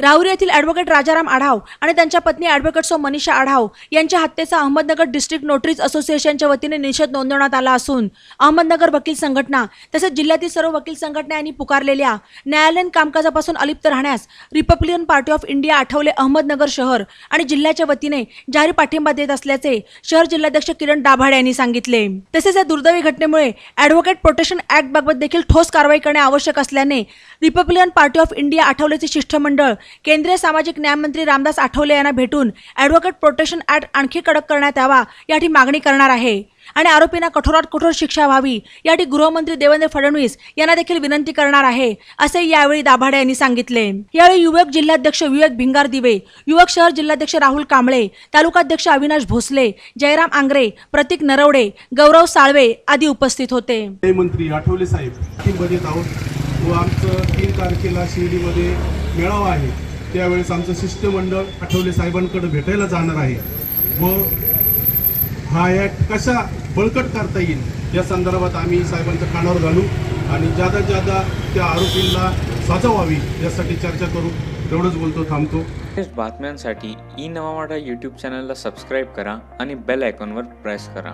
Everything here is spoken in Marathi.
राहुरी येथील ॲडव्होकेट राजाराम आढाव आणि त्यांच्या पत्नी ॲडव्होकेट सो मनीषा आढाव यांच्या हत्येचा अहमदनगर डिस्ट्रिक्ट नोटरीज असोसिएशनच्या वतीने निषेध नोंदवण्यात आला असून अहमदनगर वकील संघटना तसेच जिल्ह्यातील सर्व वकील संघटना यांनी पुकारलेल्या न्यायालयीन कामकाजापासून अलिप्त राहण्यास Republican Party of India Athawale Ahmednagar शहर आणि जिल्ह्याच्या वतीने जाहीर पाठिंबा देत असल्याचे शहर जिल्हाध्यक्ष किरण दाभाडे यांनी सांगितले. तसेच या दुर्दैवी घटनेमुळे ॲडव्होकेट प्रोटेक्शन ऍक्ट बाबत देखील ठोस कारवाई करणे आवश्यक असल्याने रिपब्लिकन पार्टी ऑफ इंडिया आठवलेचे शिष्टमंडळ केंद्रीय सामाजिक न्यायमंत्री रामदास आठवले यांना भेटून ॲडव्होकेट प्रोटेक्शन ॲक्ट आणखी कडक करण्यात यावा याठी मागणी करणार आहे. आणि आरोपींना कठोरात कठोर शिक्षा व्हावी यासाठी गृहमंत्री देवेंद्र फडणवीस यांना देखील विनंती करणार आहे असे यावेळी दाभाडे यांनी सांगितले. यावेळी युवक जिल्हाध्यक्ष विवेक भिंगार दिवे युवक शहर जिल्हाध्यक्ष राहुल कांबळे तालुकाध्यक्ष अविनाश भोसले जयराम आंग्रे प्रतीक नरवडे गौरव साळवे आदी उपस्थित होते. मंत्री आठवले साहेब व आमचं तीन तारखेला शिर्डीमध्ये मेळावा आहे. त्यावेळेस आमचं शिष्टमंडळ आठवले साहेबांकडे भेटायला जाणार आहे. व हा ॲक्ट कशा बळकट करता येईल या संदर्भात आम्ही साहेबांच्या कानावर घालू आणि जादा जादा त्या आरोपींना साजा व्हावी यासाठी चर्चा करू. एवढंच बोलतो थांबतो. बातम्यांसाठी ई नवा यूट्यूब चॅनलला सबस्क्राईब करा आणि बेल आयकॉनवर प्रेस करा.